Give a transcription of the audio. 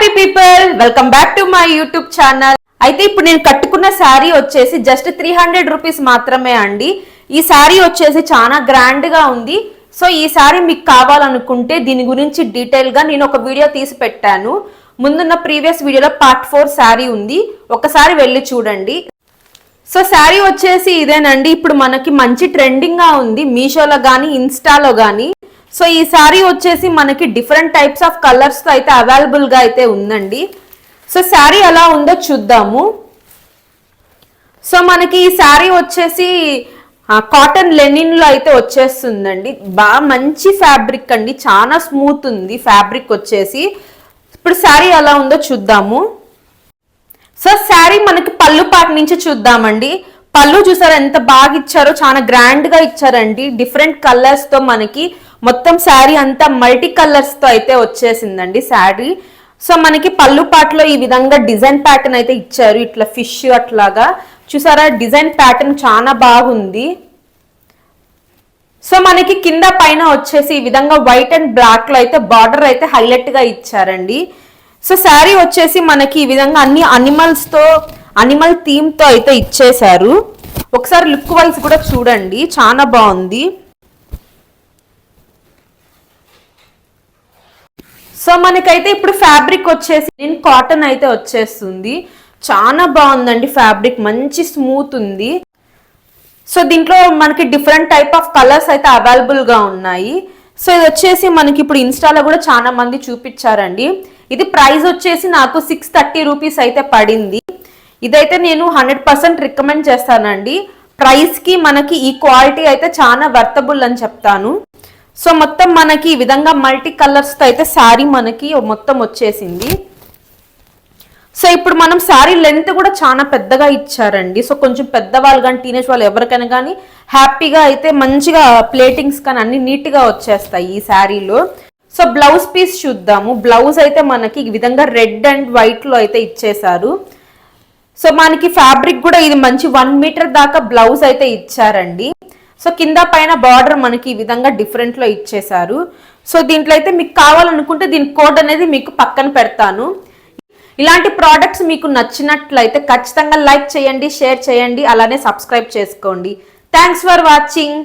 Happy people welcome back to my YouTube channel అయితే ఇప్పుడు నేను కట్టుకున్న శారీ వచ్చేసి జస్ట్ త్రీ హండ్రెడ్ రూపీస్ మాత్రమే అండి. ఈ శారీ వచ్చేసి చాలా గ్రాండ్గా ఉంది. సో ఈ శారీ మీకు కావాలనుకుంటే దీని గురించి డీటెయిల్గా నేను ఒక వీడియో తీసి పెట్టాను. ముందున్న ప్రీవియస్ వీడియోలో పార్ట్ ఫోర్ శారీ ఉంది. ఒకసారి వెళ్ళి చూడండి. సో శారీ వచ్చేసి ఇదేనండి. ఇప్పుడు మనకి మంచి ట్రెండింగ్గా ఉంది. మీషోలో కానీ ఇన్స్టాలో కానీ సో ఈ శారీ వచ్చేసి మనకి డిఫరెంట్ టైప్స్ ఆఫ్ కలర్స్తో అయితే అవైలబుల్గా అయితే ఉందండి. సో శారీ ఎలా ఉందో చూద్దాము. సో మనకి ఈ శారీ వచ్చేసి కాటన్ లెనిన్లో అయితే వచ్చేస్తుందండి. బాగా మంచి ఫ్యాబ్రిక్ అండి. చాలా స్మూత్ ఉంది ఫ్యాబ్రిక్ వచ్చేసి. ఇప్పుడు శారీ ఎలా ఉందో చూద్దాము. సో శారీ మనకి పళ్ళు పాటు నుంచి చూద్దామండి. పళ్ళు చూసారు ఎంత బాగా ఇచ్చారో చాలా గ్రాండ్గా ఇచ్చారండి. డిఫరెంట్ కలర్స్తో మనకి మొత్తం శారీ అంతా మల్టీ కలర్స్తో అయితే వచ్చేసిందండి శారీ. సో మనకి పళ్ళు పాటలో ఈ విధంగా డిజైన్ ప్యాటర్న్ అయితే ఇచ్చారు. ఇట్లా ఫిష్ అట్లాగా. చూసారా డిజైన్ ప్యాటర్న్ చాలా బాగుంది. సో మనకి కింద పైన వచ్చేసి ఈ విధంగా వైట్ అండ్ బ్లాక్లో అయితే బార్డర్ అయితే హైలైట్గా ఇచ్చారండి. సో శారీ వచ్చేసి మనకి ఈ విధంగా అన్ని అనిమల్స్తో అనిమల్ థీమ్తో అయితే ఇచ్చేశారు. ఒకసారి లుక్ వైజ్ కూడా చూడండి. చాలా బాగుంది. సో మనకైతే ఇప్పుడు ఫ్యాబ్రిక్ వచ్చేసి నేను కాటన్ అయితే వచ్చేస్తుంది. చాలా బాగుందండి ఫ్యాబ్రిక్. మంచి స్మూత్ ఉంది. సో దీంట్లో మనకి డిఫరెంట్ టైప్ ఆఫ్ కలర్స్ అయితే అవైలబుల్గా ఉన్నాయి. సో ఇది వచ్చేసి మనకి ఇప్పుడు ఇన్స్టాలో కూడా చాలా మంది చూపించారండి. ఇది ప్రైస్ వచ్చేసి నాకు సిక్స్ థర్టీ రూపీస్ అయితే పడింది. ఇదైతే నేను హండ్రెడ్ పర్సెంట్ రికమెండ్ చేస్తానండి. ప్రైస్కి మనకి ఈ క్వాలిటీ అయితే చాలా వర్తబుల్ అని చెప్తాను. సో మొత్తం మనకి ఈ విధంగా మల్టీ కలర్స్తో అయితే శారీ మనకి మొత్తం వచ్చేసింది. సో ఇప్పుడు మనం శారీ లెంత్ కూడా చాలా పెద్దగా ఇచ్చారండి. సో కొంచెం పెద్దవాళ్ళు కానీ టీనేజ్ వాళ్ళు ఎవరికైనా కానీ హ్యాపీగా అయితే మంచిగా ప్లేటింగ్స్ కానీ అన్ని నీట్గా వచ్చేస్తాయి ఈ శారీలో. సో బ్లౌజ్ పీస్ చూద్దాము. బ్లౌజ్ అయితే మనకి ఈ విధంగా రెడ్ అండ్ వైట్లో అయితే ఇచ్చేశారు. సో మనకి ఫ్యాబ్రిక్ కూడా ఇది మంచి వన్ మీటర్ దాకా బ్లౌజ్ అయితే ఇచ్చారండి. సో కింద పైన బార్డర్ మనకి ఈ విధంగా డిఫరెంట్లో ఇచ్చేశారు. సో దీంట్లో అయితే మీకు కావాలనుకుంటే దీని కోడ్ అనేది మీకు పక్కన పెడతాను. ఇలాంటి ప్రోడక్ట్స్ మీకు నచ్చినట్లయితే ఖచ్చితంగా లైక్ చేయండి షేర్ చేయండి అలానే సబ్స్క్రైబ్ చేసుకోండి. Thanks for watching